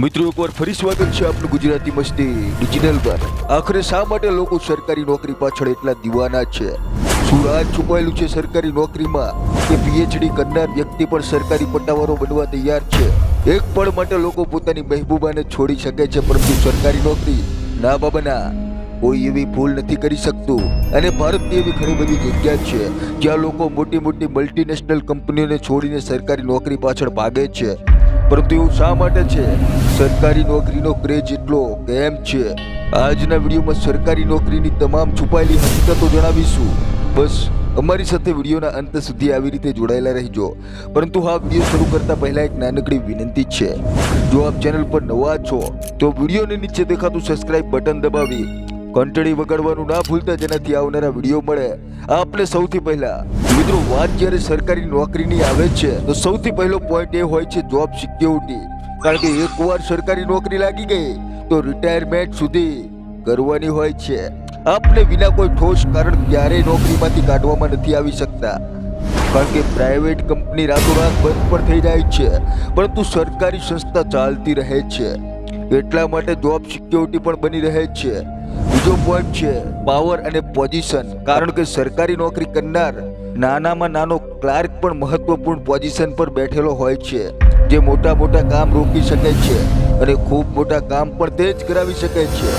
મિત્રો, એકવાર ફરી સ્વાગત છે આપણું ગુજરાતી મસ્તી ડિજિટલ પર. આખરે શા માટે લોકો સરકારી નોકરી પાછળ એટલા દીવાના છે? શું રાજ છુપાયેલું છે સરકારી નોકરીમાં કે પીએચડી કરનાર વ્યક્તિ પણ સરકારી પટ્ટાવાળો બનવા તૈયાર છે. એક પળ માટે લોકો પોતાની મહેબૂબાને છોડી શકે છે, પરંતુ સરકારી નોકરી ના બાબાના કોઈ એવી ભૂલ નથી કરી શકતું. અને ભારતની એવી ઘણી બધી જગ્યા છે જ્યાં લોકો મોટી મોટી મલ્ટીનેશનલ કંપનીઓને છોડીને સરકારી નોકરી પાછળ ભાગે છે. પરંતુ એવું શા માટે છે? સરકારી નોકરીનો ક્રેઝ એટલો કેમ છે? આજના વિડીયોમાં સરકારી નોકરીની તમામ છુપાયેલી હકીકતો જણાવીશું. બસ, અમારી સાથે વિડીયોના અંત સુધી આવી રીતે જોડાયેલા રહેજો. પરંતુ હા, વીડિયો શરૂ કરતા પહેલા એક નાનકડી વિનંતી છે. જો આપ ચેનલ પર નવા છો, તો વિડીયોની નીચે દેખાતું સબસ્ક્રાઇબ બટન દબાવી ઘંટડી વગાડવાનું ના ભૂલતા જેનાથી આવનારા વીડિયો મળે. આપને સૌથી પહેલા, મિત્રો, વાત જ્યારે સરકારી નોકરીની આવે છે, તો સૌથી પહેલો પોઈન્ટ એ હોય છે જોબ સિક્યોરિટી કારણ કે એકવાર સરકારી નોકરી લાગી ગઈ, તો રિટાયરમેન્ટ સુધી કરવાની હોય છે. આપને વિના કોઈ ઠોસ કારણ ક્યારેય નોકરીમાંથી કાઢવામાં નથી આવી શકતા. કારણ કે પ્રાઇવેટ કંપની રાતોરાત બંધ પણ થઈ જાય છે, પરંતુ સરકારી સંસ્થા ચાલતી રહે છે. એટલા માટે જોબ સિક્યોરિટી પણ બની રહે છે. બીજો પોઈન્ટ છે પાવર અને પોઝિશન કારણ કે સરકારી નોકરી કરનાર નાનામાં નાનો ક્લાર્ક પણ મહત્વપૂર્ણ પોઝિશન પર બેઠેલો હોય છે. જે મોટા મોટા કામ રોકી શકે છે અને ખૂબ મોટા કામ પણ તે જ કરાવી શકે છે.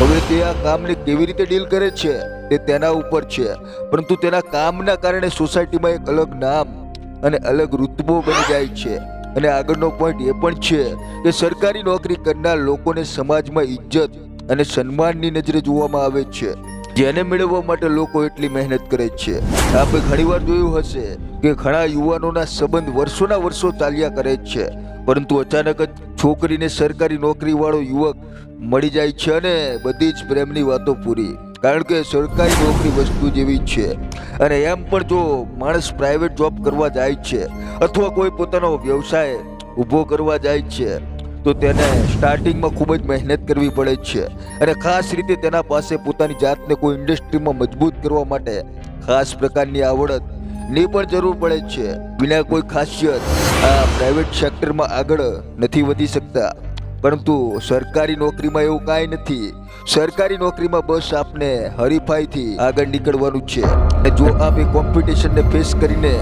હવે તે આ કામને કેવી રીતે ડીલ કરે છે તે તેના ઉપર છે. પરંતુ તેના કામના કારણે સોસાયટીમાં એક અલગ નામ અને અલગ રૂતબો બની જાય છે. અને આગળનો પોઈન્ટ એ પણ છે કે સરકારી નોકરી કરનાર લોકોને સમાજમાં ઇજ્જત અને સન્માનની નજરે જોવામાં આવે છે. જેને મેળવવા માટે લોકો એટલી મહેનત કરે છે. આપણે ઘણીવાર જોયું હશે કે ઘણા યુવાનોના સંબંધ વર્ષોના વર્ષો ચાલ્યા કરે છે. પરંતુ અચાનક જ છોકરીને સરકારી નોકરીવાળો યુવક મળી જાય છે અને બધી જ પ્રેમની વાતો પૂરી. કારણ કે સરકારી નોકરી વસ્તુ જેવી છે. અને એમ પણ જો માણસ પ્રાઇવેટ જોબ કરવા જાય છે, અથવા કોઈ પોતાનો વ્યવસાય ઊભો કરવા જાય છે તો તેને સ્ટાર્ટિંગમાં ખૂબ જ મહેનત કરવી પડે છે. અને ખાસ રીતે તેના પાસે પોતાની જાતને કોઈ ઇન્ડસ્ટ્રીમાં મજબૂત કરવા માટે ખાસ પ્રકારની આવડતની પણ જરૂર પડે છે. વિના કોઈ ખાસિયત આ પ્રાઇવેટ સેક્ટરમાં આગળ નથી વધી શકતા. પરંતુ સરકારી નોકરીમાં એવું કાંઈ નથી. સરકારી નોકરીમાં બસ આપને હરીફાઈથી આગળ નીકળવાનું છે. અને જો આપ એ કોમ્પિટિશનને ફેસ કરીને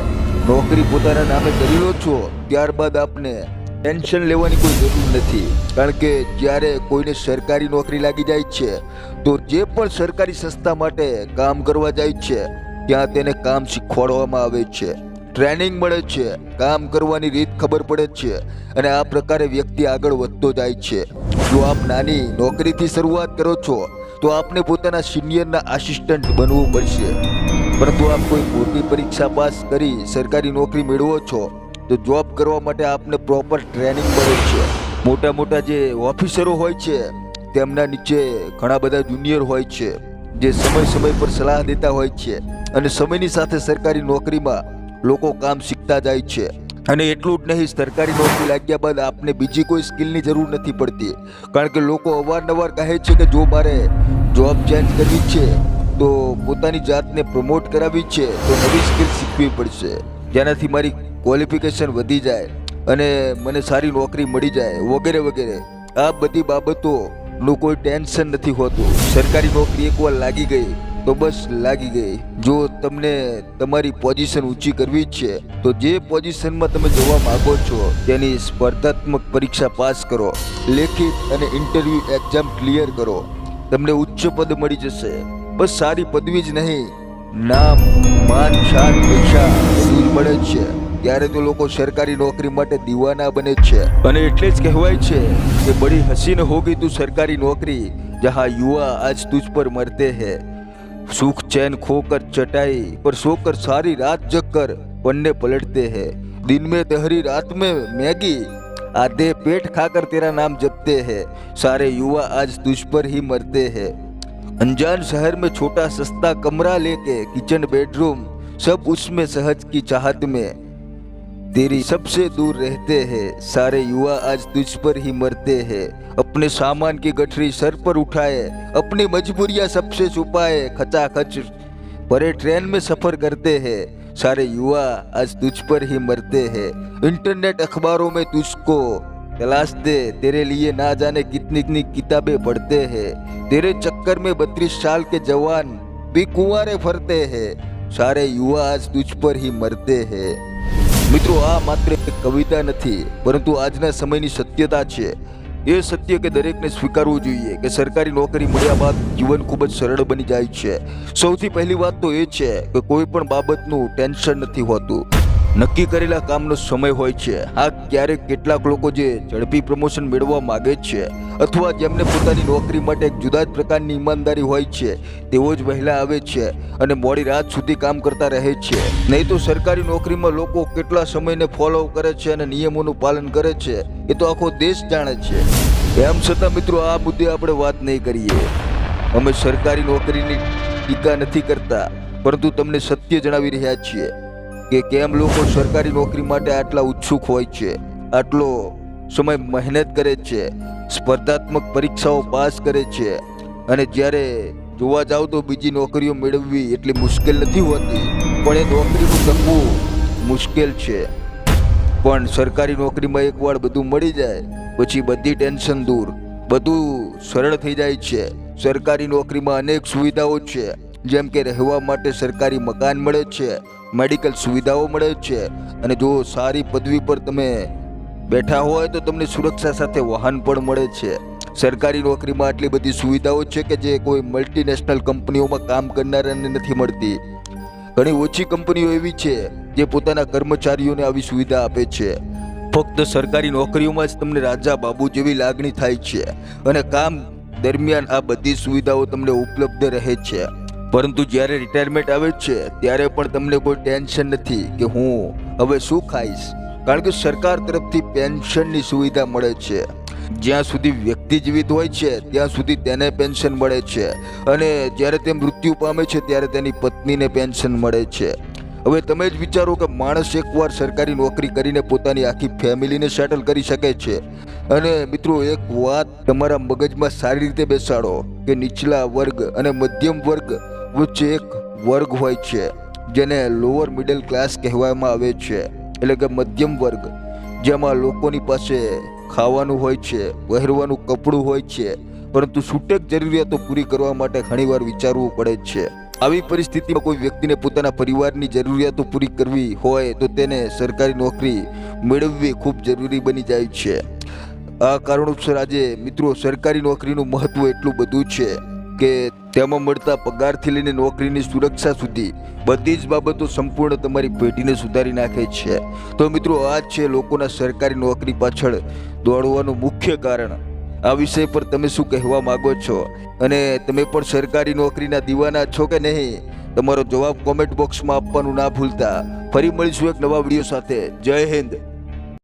નોકરી પોતાના નામે કરી લો છો, ત્યારબાદ આપને ટેન્શન લેવાની કોઈ જરૂર નથી. કારણ કે જ્યારે કોઈને સરકારી નોકરી લાગી જાય છે, તો જે પણ સરકારી સંસ્થા માટે કામ કરવા જાય છે, ત્યાં તેને કામ શીખવાડવામાં આવે છે. ટ્રેનિંગ મળે છે, કામ કરવાની રીત ખબર પડે છે, અને આ પ્રકારે વ્યક્તિ આગળ વધતો જાય છે. જો આપ નાની નોકરીથી શરૂઆત કરો છો, તો આપને પોતાના સિનિયરના આસિસ્ટન્ટ બનવું પડશે. પરંતુ આપ કોઈ મોટી પરીક્ષા પાસ કરી સરકારી નોકરી મેળવો છો તો જોબ કરવા માટે આપને પ્રોપર ટ્રેનિંગ મળે છે. મોટા મોટા જે ઓફિસરો હોય છે, તેમના નીચે ઘણા બધા જુનિયર હોય છે, જે સમય સમય પર સલાહ દેતા હોય છે અને સમયની સાથે સરકારી નોકરીમાં લોકો કામ શીખતા જાય છે. અને એટલું જ નહીં, સરકારી નોકરી લાગ્યા બાદ આપને બીજી કોઈ સ્કિલની જરૂર નથી પડતી. કારણ કે લોકો અવારનવાર કહે છે કે જો મારે જોબ ચેન્જ કરવી છે, તો પોતાની જાતને પ્રમોટ કરાવી છે, તો નવી સ્કિલ શીખવી પડશે. જેનાથી મારી ક્વોલિફિકેશન વધી જાય અને મને સારી નોકરી મળી જાય વગેરે વગેરે, આ બધી બાબતોનું કોઈ ટેન્શન નથી હોતું. સરકારી નોકરી એકવાર લાગી ગઈ તો બસ લાગી ગઈ. જો તમને તમારી પોઝિશન ઊંચી કરવી છે, તો જે પોઝિશનમાં તમે જવા માગો છો તેની સ્પર્ધાત્મક પરીક્ષા પાસ કરો, લેખિત અને ઇન્ટરવ્યૂ એક્ઝામ ક્લિયર કરો. તમને ઉચ્ચ પદ મળી જશે. બસ સારી પદવી જ નહીં, નામ, માન શાન પૈસા બધું જ મળે છે. ત્યારે તો લોકો સરકારી નોકરી માટે દીવાના બને છે અને એટલે જ કહેવાય છે કે બડી હસીન હોગી તું સરકારી નોકરી જહાં યુવા આજ તુજ પર મરતે હૈ सुख चैन खोकर चटाई पर सोकर सारी रात जग कर पन्ने पलटते हैं दिन में तहरी रात में मैगी आधे पेट खाकर तेरा नाम जपते हैं सारे युवा आज तुझ पर ही मरते हैं अनजान शहर में छोटा सस्ता कमरा लेके किचन बेडरूम सब उसमें सहज की चाहत में तेरी सबसे दूर रहते हैं। सारे युवा आज तुझ पर ही मरते हैं। अपने सामान की गठरी सर पर उठाए, अपनी मजबूरियाँ सबसे छुपाए, खचाखच भरे ट्रेन में सफ़र करते हैं। सारे युवा आज तुझ पर ही मरते हैं। इंटरनेट अखबारों में तुझको तलाश दे, तेरे लिए ना जाने कितनी कितनी किताबें पढ़ते हैं। तेरे चक्कर में बत्तीस साल के जवान भी कुंवारे फरते हैं। सारे युवा आज तुझ पर ही मरते हैं। મિત્રો, આ માત્ર એક કવિતા નથી, પરંતુ આજના સમયની સત્યતા છે. એ સત્ય કે દરેકને સ્વીકારવું જોઈએ કે સરકારી નોકરી મળ્યા બાદ જીવન ખૂબ જ સરળ બની જાય છે. સૌથી પહેલી વાત તો એ છે કે કોઈ પણ બાબતનું ટેન્શન નથી હોતું. નક્કી કરેલા કામનો સમય હોય છે. આ ક્યારેક કેટલાક લોકો જે ઝડપી પ્રમોશન મેળવવા માગે છે અથવા જેમને પોતાની નોકરી માટે એક જુદા જ પ્રકારની ઈમાનદારી હોય છે, તેઓ જ વહેલા આવે છે અને મોડી રાત સુધી કામ કરતા રહે છે. નહીં તો સરકારી નોકરીમાં લોકો કેટલા સમયને ફોલો કરે છે અને નિયમોનું પાલન કરે છે, એ તો આખો દેશ જાણે છે. એમ છતાં મિત્રો, આ મુદ્દે આપણે વાત નહીં કરીએ. અમે સરકારી નોકરીની ટીકા નથી કરતા, પરંતુ તમને સત્ય જણાવી રહ્યા છીએ. કે કેમ લોકો સરકારી નોકરી માટે આટલા ઉત્સુક હોય છે? આટલો સમય મહેનત કરે છે, સ્પર્ધાત્મક પરીક્ષાઓ પાસ કરે છે અને જ્યારે જોવા જાઓ તો બીજી નોકરીઓ મેળવવી એટલી મુશ્કેલ નથી હોતી. પણ એ નોકરીનું તકવું મુશ્કેલ છે. પણ સરકારી નોકરીમાં એકવાર બધું મળી જાય, પછી બધી ટેન્શન દૂર. બધું સરળ થઈ જાય છે. સરકારી નોકરીમાં અનેક સુવિધાઓ છે. જેમ કે રહેવા માટે સરકારી મકાન મળે છે મેડિકલ સુવિધાઓ મળે છે. અને જો સારી પદવી પર તમે બેઠા હોય તો તમને સુરક્ષા સાથે વાહન પણ મળે છે. સરકારી નોકરીમાં આટલી બધી સુવિધાઓ છે કે જે કોઈ મલ્ટીનેશનલ કંપનીઓમાં કામ કરનારાને નથી મળતી. ઘણી ઓછી કંપનીઓ એવી છે જે પોતાના કર્મચારીઓને આવી સુવિધા આપે છે. ફક્ત સરકારી નોકરીઓમાં જ તમને રાજા બાબુ જેવી લાગણી થાય છે. અને કામ દરમિયાન આ બધી સુવિધાઓ તમને ઉપલબ્ધ રહે છે. પરંતુ જ્યારે રિટાયરમેન્ટ આવે છે, ત્યારે પણ તમને કોઈ ટેન્શન નથી કે હું હવે શું ખાઈશ. કારણ કે સરકાર તરફથી પેન્શનની સુવિધા મળે છે. જ્યાં સુધી વ્યક્તિ જીવિત હોય છે, ત્યાં સુધી તેને પેન્શન મળે છે. અને જ્યારે તે મૃત્યુ પામે છે, ત્યારે તેની પત્નીને પેન્શન મળે છે. હવે તમે જ વિચારો કે માણસ એકવાર સરકારી નોકરી કરીને પોતાની આખી ફેમિલીને સેટલ કરી શકે છે. અને મિત્રો, એક વાત તમારા મગજમાં સારી રીતે બેસાડો કે નીચલા વર્ગ અને મધ્યમ વર્ગ વચ્ચે એક વર્ગ હોય છે, જેને લોઅર મિડલ ક્લાસ કહેવામાં આવે છે, એટલે કે મધ્યમ વર્ગ, જેમાં લોકોની પાસે ખાવાનું હોય છે, પહેરવાનું કપડું હોય છે, પરંતુ છૂટક જરૂરિયાતો પૂરી કરવા માટે ઘણીવાર વિચારવું પડે છે. આવી પરિસ્થિતિમાં કોઈ વ્યક્તિને પોતાના પરિવારની જરૂરિયાતો પૂરી કરવી હોય તો તેને સરકારી નોકરી મેળવવી ખૂબ જરૂરી બની જાય છે. આ કારણોસર આજે મિત્રો સરકારી નોકરીનું મહત્ત્વ એટલું બધું છે. કે તેમાં મળતા પગારથી લઈને નોકરીની સુરક્ષા સુધી બધી જ બાબતો સંપૂર્ણ તમારી પેઢીને સુધારી નાખે છે. તો મિત્રો, આ જ છે લોકોના સરકારી નોકરી પાછળ દોડવાનું મુખ્ય કારણ. આ વિષય પર તમે શું કહેવા માંગો છો? અને તમે પણ સરકારી નોકરીના દીવાના છો કે નહીં? તમારો જવાબ કોમેન્ટ બોક્સમાં આપવાનું ના ભૂલતા. ફરી મળીશું એક નવા વીડિયો સાથે. જય હિન્દ.